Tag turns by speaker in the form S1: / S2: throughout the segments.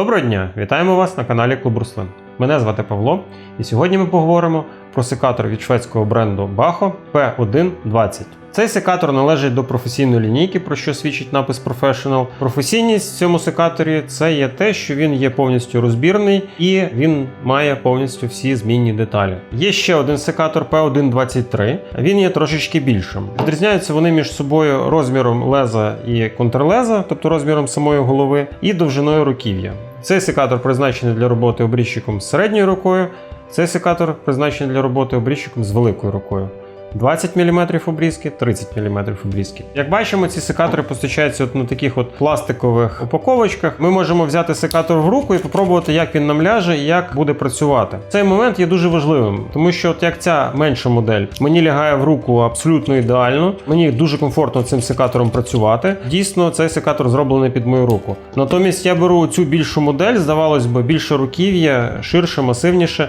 S1: Доброго дня! Вітаємо вас на каналі Клуб Руслин. Мене звати Павло, і сьогодні ми поговоримо про секатор від шведського бренду Baho P120. Цей секатор належить до професійної лінійки, про що свідчить напис Professional. Професійність в цьому секаторі це є те, що він є повністю розбірний і він має повністю всі змінні деталі. Є ще один секатор P123. Він є трошечки більшим. Відрізняються вони між собою розміром леза і контрлеза, тобто розміром самої голови, і довжиною руків'я. Цей секатор призначений для роботи обрізчиком з середньою рукою. Цей секатор призначений для роботи обрізчиком з великою рукою. 20 мм обрізки, 30 мм обрізки. Як бачимо, ці секатори постачаються от на таких от пластикових упаковочках. Ми можемо взяти секатор в руку і спробувати, як він нам ляже і як буде працювати. Цей момент є дуже важливим, тому що, от як ця менша модель, мені лягає в руку абсолютно ідеально. Мені дуже комфортно цим секатором працювати. Дійсно, цей секатор зроблений під мою руку. Натомість я беру цю більшу модель, здавалось би, більше руків'я, ширше, масивніше.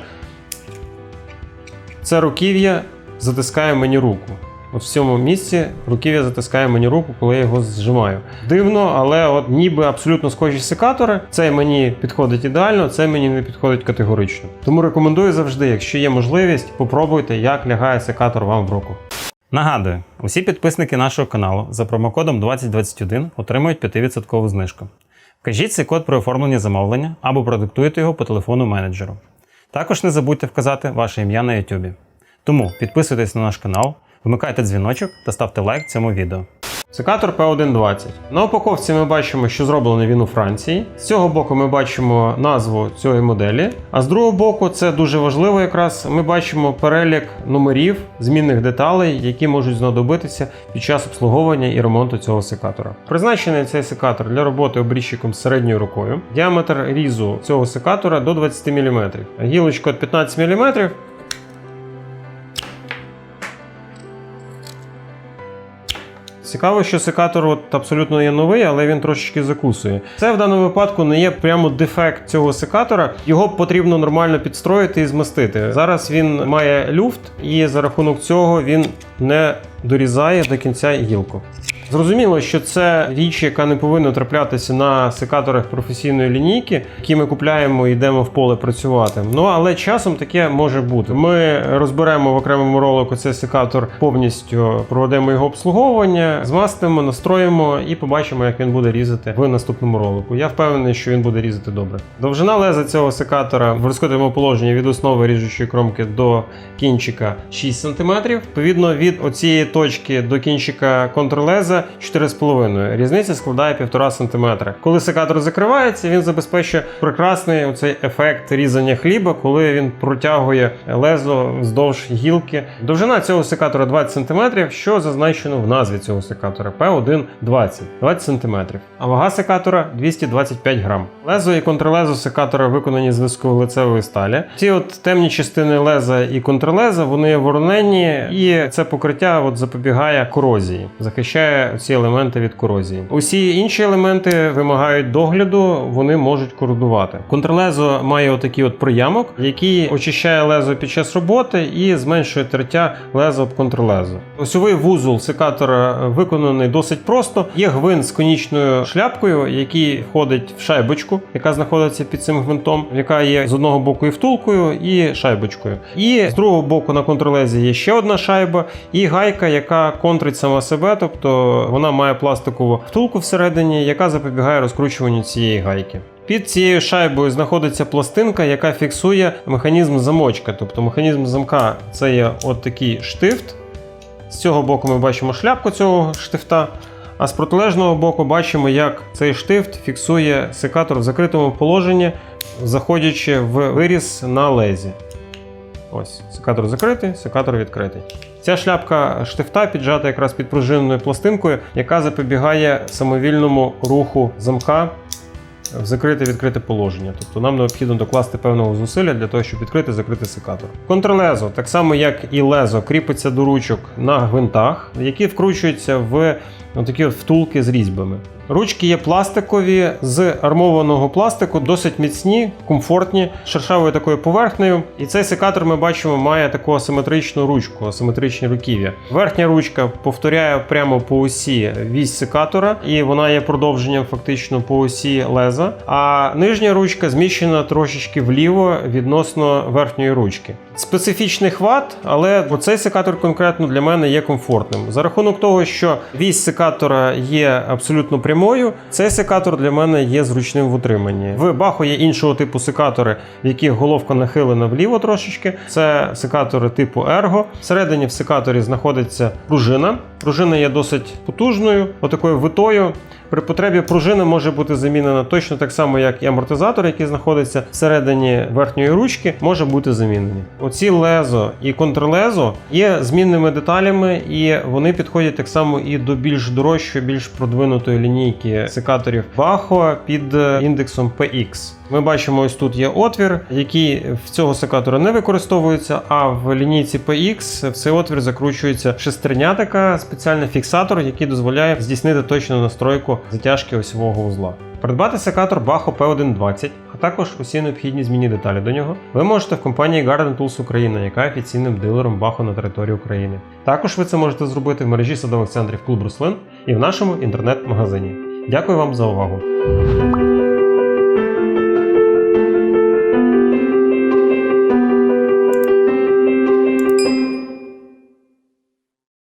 S1: Це руків'я затискає мені руку. От в цьому місці руків'я затискає мені руку, коли я його зжимаю. Дивно, але от ніби абсолютно схожі секатори. Цей мені підходить ідеально, цей мені не підходить категорично. Тому рекомендую завжди, якщо є можливість, попробуйте, як лягає секатор вам в руку. Нагадую, усі підписники нашого каналу за промокодом 2021 отримують 5% знижку. Вкажіть цей код при оформленні замовлення або продиктуйте його по телефону менеджеру. Також не забудьте вказати ваше ім'я на YouTube. Тому підписуйтесь на наш канал, вмикайте дзвіночок та ставте лайк цьому відео. Секатор P120. На упаковці ми бачимо, що зроблений він у Франції. З цього боку ми бачимо назву цієї моделі. А з другого боку, це дуже важливо, якраз ми бачимо перелік номерів змінних деталей, які можуть знадобитися під час обслуговування і ремонту цього секатора. Призначений цей секатор для роботи обрізчиком середньою рукою. Діаметр різу цього секатора до 20 мм. Гілочка от 15 мм. Цікаво, що секатор от абсолютно є новий, але він трошечки закусує. Це в даному випадку не є прямо дефект цього секатора. Його потрібно нормально підстроїти і змастити. Зараз він має люфт, і за рахунок цього він не дорізає до кінця гілку. Зрозуміло, що це річ, яка не повинна траплятися на секаторах професійної лінійки, які ми купляємо і йдемо в поле працювати. Ну але часом таке може бути. Ми розберемо в окремому ролику цей секатор повністю, проведемо його обслуговування, змастимо, настроїмо і побачимо, як він буде різати в наступному ролику. Я впевнений, що він буде різати добре. Довжина леза цього секатора в розкритому положенні від основи ріжучої кромки до кінчика 6 см. Відповідно, від оцієї точки до кінчика контрлеза 4,5. Різниця складає 1,5 см. Коли секатор закривається, він забезпечує прекрасний оцей ефект різання хліба, коли він протягує лезо вздовж гілки. Довжина цього секатора 20 см, що зазначено в назві цього секатора P1 20 20 см. А вага секатора 225 грам. Лезо і контрлезо секатора виконані з високовуглецевої сталі. Ці от темні частини леза і контрлеза вони воронені, і це покриття от запобігає корозії, захищає ці елементи від корозії. Усі інші елементи вимагають догляду, вони можуть кородувати. Контрлезо має отакий от приямок, який очищає лезо під час роботи і зменшує тертя леза об контрлезо. Осьовий вузол секатора виконаний досить просто. Є гвинт з конічною шляпкою, який входить в шайбочку, яка знаходиться під цим гвинтом, яка є з одного боку і втулкою, і шайбочкою. І з другого боку на контрлезі є ще одна шайба, і гайка, яка контрить сама себе, тобто вона має пластикову втулку всередині, яка запобігає розкручуванню цієї гайки. Під цією шайбою знаходиться пластинка, яка фіксує механізм замочка. Тобто механізм замка це є от такий штифт. З цього боку ми бачимо шляпку цього штифта. А з протилежного боку бачимо, як цей штифт фіксує секатор в закритому положенні, заходячи в виріз на лезі. Ось, секатор закритий, секатор відкритий. Ця шляпка штифта піджата якраз під пружинною пластинкою, яка запобігає самовільному руху замка в закрите відкрите положення. Тобто нам необхідно докласти певного зусилля для того, щоб відкрити закрити секатор. Контрлезо, так само як і лезо, кріпиться до ручок на гвинтах, які вкручуються в Отакі от втулки з різьбами. Ручки є пластикові з армованого пластику, досить міцні, комфортні, шершавою такою поверхнею. І цей секатор ми бачимо має таку асиметричну ручку, асиметричні руків'я. Верхня ручка повторяє прямо по осі вісь секатора, і вона є продовженням фактично по осі леза. А нижня ручка зміщена трошечки вліво відносно верхньої ручки. Специфічний хват, але оцей секатор конкретно для мене є комфортним. За рахунок того, що вісь секатора є абсолютно прямою, цей секатор для мене є зручним в утриманні. В баху є іншого типу секатори, в яких головка нахилена вліво трошечки. Це секатори типу Ergo. Всередині в секаторі знаходиться пружина. Пружина є досить потужною, отакою витою. При потребі пружина може бути замінена точно так само, як і амортизатор, який знаходиться всередині верхньої ручки, може бути замінені. Оці лезо і контрлезо є змінними деталями, і вони підходять так само і до більш дорожчої, більш продвинутої лінійки секаторів Baho під е, індексом PX. Ми бачимо, ось тут є отвір, який в цього секатора не використовується, а в лінійці PX в цей отвір закручується шестерня така спеціальний фіксатор, який дозволяє здійснити точну настройку затяжки осьового вузла. Придбати секатор Baho P120, а також усі необхідні змінні деталі до нього, ви можете в компанії Garden Tools Україна, яка офіційним дилером Baho на території України. Також ви це можете зробити в мережі садових центрів Клуб Руслин і в нашому інтернет-магазині. Дякую вам за увагу!